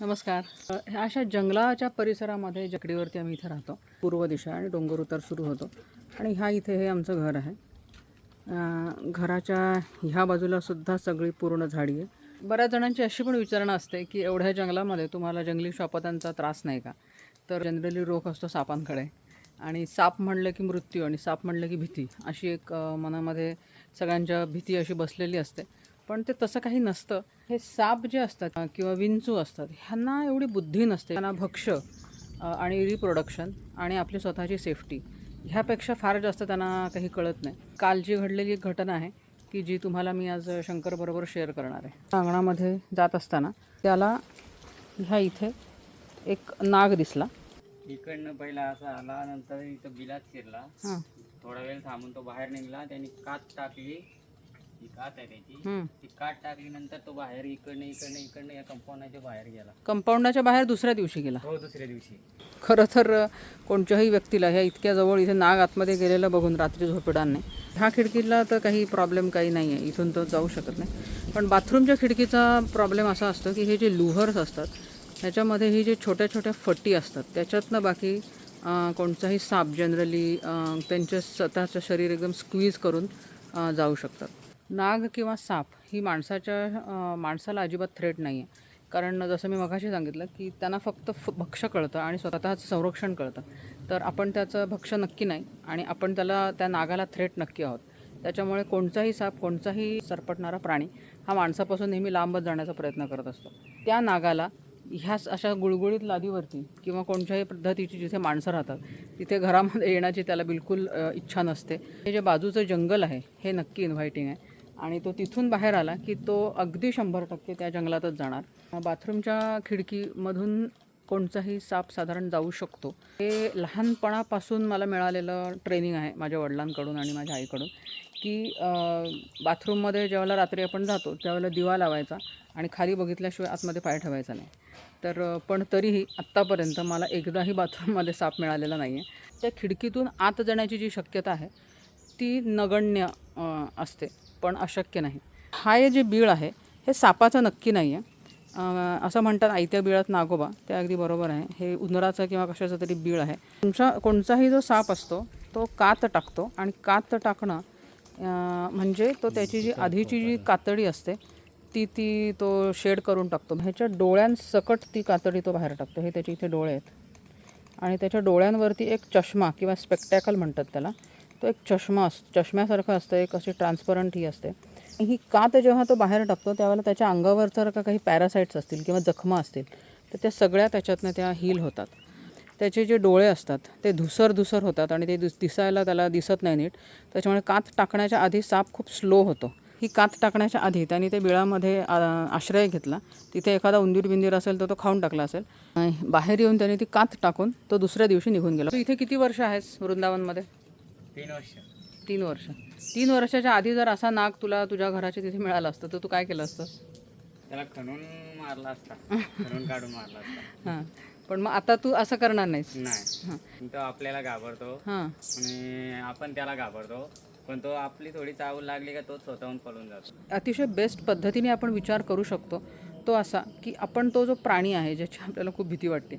नमस्कार. ह्या अशा जंगलाच्या परिसरामध्ये जकडीवरती आम्ही इथे राहतो. पूर्व दिशा आणि डोंगर उतार सुरू होतो. आणि ह्या इथे हे आमचं घर आहे. घराच्या ह्या बाजूला सुद्धा सगळी पूर्ण झाडी आहे. बऱ्याच जणांची अशी पण विचारणा असते की एवढ्या जंगलामध्ये तुम्हाला जंगली शापतांचा त्रास नाही का? तर जनरली रोग असतो सापांकडे. आणि साप म्हणलं की मृत्यू आणि साप म्हणलं की भीती अशी एक मनामध्ये सगळ्यांच्या भीती अशी बसलेली असते. पण ते तसं काही नसतं. हे साप जे असतात किंवा विंचू असतात ह्यांना एवढी बुद्धी नसते. त्यांना भक्ष आणि रिप्रोडक्शन आणि आपली स्वतःची सेफ्टी ह्यापेक्षा फार जास्त त्यांना काही कळत नाही. काल जी घडलेली एक घटना आहे की जी तुम्हाला मी आज शंकरबरोबर शेअर करणार आहे. अंगणामध्ये जात असताना त्याला ह्या इथे एक नाग दिसला. इकडनं पहिला असा आला नंतर इथं बिलात शिरला. हां. थोडा वेळ थांबून तो बाहेर निघाला त्यांनी कात टाकली. ही कात आहे त्याची. हम्म. ती बाहेर इकडनं इकडनं इकडनं या कंपाऊंडच्या बाहेर गेला. कंपाऊंडाच्या बाहेर दुसऱ्या दिवशी गेला. हो दुसऱ्या दिवशी. खरं तर अ, कोणत्याही व्यक्तीला ह्या इतक्या जवळ इथे नाग आतमध्ये गेलेलं बघून रात्री झोपेडांनी. ह्या खिडकीला तर काही प्रॉब्लेम काही नाही आहे. इथून तो जाऊ शकत नाही. पण बाथरूमच्या खिडकीचा प्रॉब्लेम असा असतो की हे जे लुव्हर्स असतात ह्याच्यामध्ये ही जे छोट्या छोट्या फटी असतात त्याच्यातनं बाकी अ, कोणताही साप जनरली त्यांच्या स्वतःचं शरीर एकदम स्क्वीज करून अ, जाऊ शकतात. नाग किंवा साप ही माणसाच्या माणसाला अजिबात थ्रेट नाही आहे कारण जसं मी मगाशी सांगितलं की त्यांना फक्त फ भक्ष कळतं आणि स्वतःचं संरक्षण कळतं. तर आपण त्याचं भक्ष नक्की नाही आणि आपण त्याला त्या नागाला थ्रेट नक्की आहोत. त्याच्यामुळे कोणताही साप कोणताही सरपटणारा प्राणी हा माणसापासून नेहमी लांबच जाण्याचा प्रयत्न करत असतो. त्या नागाला ह्या अशा गुळगुळीत लादीवरती किंवा कोणत्याही पद्धतीची जिथे माणसं राहतात तिथे घरामध्ये येण्याची त्याला बिलकुल इच्छा नसते. हे जे बाजूचं जंगल आहे हे नक्की इन्व्हायटिंग आहे. आणि तो तिथून बाहेर आला की तो अगदी शंभर टक्के त्या जंगलातच जाणार. बाथरूमच्या खिडकीमधून कोणचाही साप साधारण जाऊ शकतो. हे लहानपणापासून मला मिळालेलं ट्रेनिंग आहे माझ्या वडिलांकडून आणि माझ्या आईकडून की बाथरूममध्ये ज्यावेळेला रात्री आपण जातो त्यावेळेला दिवा लावायचा आणि खाली बघितल्याशिवाय आतमध्ये पाय ठेवायचा नाही. तर पण तरीही आत्तापर्यंत मला एकदाही बाथरूममध्ये साप मिळालेला नाही आहे त्या खिडकीतून आत जाण्याची जी शक्यता आहे ती नगण्य असते. पण अशक्य नाही. हा हे जे बीळ आहे हे सापाचं नक्की नाही आहे असं म्हणतात आयत्या बिळात नागोबा ते अगदी बरोबर आहे. हे उंदराचं किंवा कशाचं तरी बीळ आहे. तुमचा कोणताही जो साप असतो तो कात टाकतो आणि कात टाकणं म्हणजे तो त्याची जी आधीची जी कातडी असते ती ती तो शेड करून टाकतो. ह्याच्या डोळ्यांसकट ती कातडी तो बाहेर टाकतो. हे त्याचे इथे डोळे आहेत. आणि त्याच्या डोळ्यांवरती एक चष्मा किंवा स्पेक्टॅकल म्हणतात त्याला. तो एक चष्मा अस चष्म्यासारखं असतं एक अशी ट्रान्सपरंट ही असते. ही कात जेव्हा तो बाहेर टाकतो त्यावेळेला त्याच्या अंगावर जर का काही पॅरासाईट्स असतील किंवा जखमा असतील तर त्या सगळ्या त्याच्यातनं त्या हील होतात. त्याचे जे डोळे असतात ते धुसर धुसर होतात आणि ते दिस दिसायला त्याला दिसत नाही नीट. त्याच्यामुळे कात टाकण्याच्या आधी साप खूप स्लो होतो. ही कात टाकण्याच्या आधी त्यांनी ते बिळामध्ये आश्रय घेतला. तिथे एखादा उंदीर बिंदीर असेल तर तो खाऊन टाकला असेल. बाहेर येऊन त्यांनी ती कात टाकून तो दुसऱ्या दिवशी निघून गेला. तू इथे किती वर्ष आहेस वृंदावनमध्ये? तीन वर्ष. तीन वर्ष. तीन वर्षाच्या आधी जर असा नाग तुला तुझ्या घराच्या तिथे मिळाला असतं तर तू काय केलं असतं? त्याला खणून मारला असता. खणून काढून मारला असता. हां. पण मग आता तू असं करणार नाहीस. नाही. तो आपल्याला घाबरतो. हां. आणि आपण त्याला घाबरतो. पण तो आपली थोडी चावल लागली का तो स्वतःहून पळून जातो. अतिशय बेस्ट पद्धतीने आपण विचार करू शकतो. तो असा की आपण तो जो प्राणी आहे ज्याची आपल्याला खूप भीती वाटते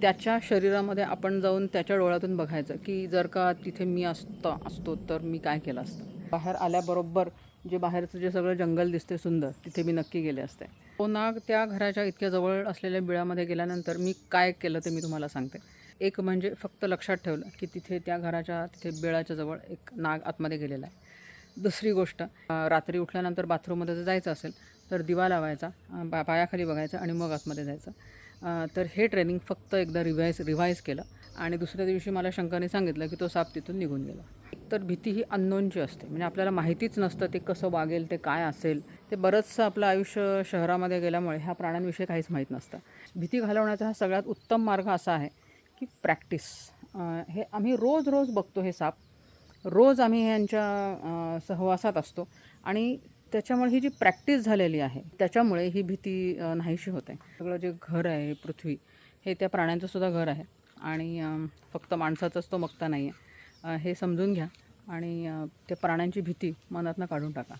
त्याच्या शरीरामध्ये आपण जाऊन त्याच्या डोळ्यातून बघायचं की जर का तिथे मी असतं असतो तर मी काय केलं असतं. बाहेर आल्याबरोबर जे बाहेरचं जे सगळं जंगल दिसते सुंदर तिथे मी नक्की गेले असते. तो नाग त्या घराच्या इतक्या जवळ असलेल्या बिळामध्ये गेल्यानंतर मी काय केलं ते मी तुम्हाला सांगते. एक म्हणजे फक्त लक्षात ठेवलं की तिथे त्या घराच्या तिथे बिळाच्या जवळ एक नाग आतमध्ये गेलेला आहे. दुसरी गोष्ट रात्री उठल्यानंतर बाथरूममध्ये जर जायचं असेल तर दिवा लावायचा बा पायाखाली बघायचा आणि मग आतमध्ये जायचं. तर हे ट्रेनिंग फक्त एकदा रिवाईज रिवाईज केलं. आणि दुसऱ्या दिवशी मला शंकरने सांगितलं की तो साप तिथून निघून गेला. तर भीती ही अननोनची असते. म्हणजे आपल्याला माहितीच नसतं ते कसं वागेल ते काय असेल. ते बरंचसं आपलं आयुष्य शहरामध्ये गेल्यामुळे ह्या प्राण्यांविषयी काहीच माहीत नसतं. भीती घालवण्याचा हा सगळ्यात उत्तम मार्ग असा आहे की प्रॅक्टिस. हे आम्ही रोज रोज बघतो हे साप. रोज आम्ही यांच्या सहवासात असतो. आणि त्याच्यामुळे ही जी प्रॅक्टिस झालेली आहे त्याच्यामुळे ही भीती नाहीशी होते. सगळं जे घर आहे पृथ्वी हे त्या प्राण्यांचं सुद्धा घर आहे. आणि फक्त माणसाचाच तो मगता नाही आहे हे समजून घ्या आणि त्या प्राण्यांची भीती मनातनं काढून टाका.